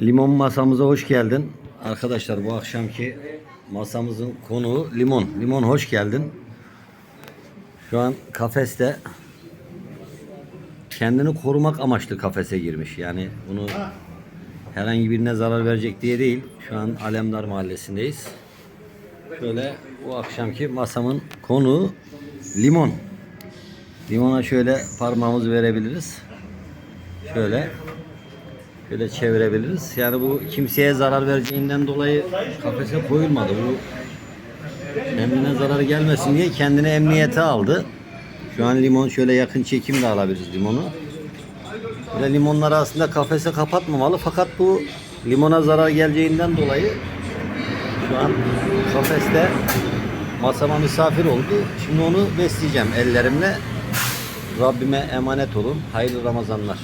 Limon masamıza hoş geldin. Arkadaşlar bu akşamki masamızın konuğu limon. Limon hoş geldin. Şu an kafeste kendini korumak amaçlı kafese girmiş. Yani bunu herhangi birine zarar verecek diye değil. Şu an Alemdar Mahallesi'ndeyiz. Şöyle bu akşamki masamın konuğu limon. Limona şöyle parmağımızı verebiliriz. Şöyle şöyle çevirebiliriz. Yani bu kimseye zarar vereceğinden dolayı kafese koyulmadı. Bu kendine zarar gelmesin diye kendini emniyete aldı. Şu an limon şöyle yakın çekim de alabiliriz limonu. Böyle limonları aslında kafese kapatmamalı fakat bu limona zarar geleceğinden dolayı şu an kafeste masama misafir oldu. Şimdi onu besleyeceğim ellerimle. Rabbime emanet olun. Hayırlı Ramazanlar.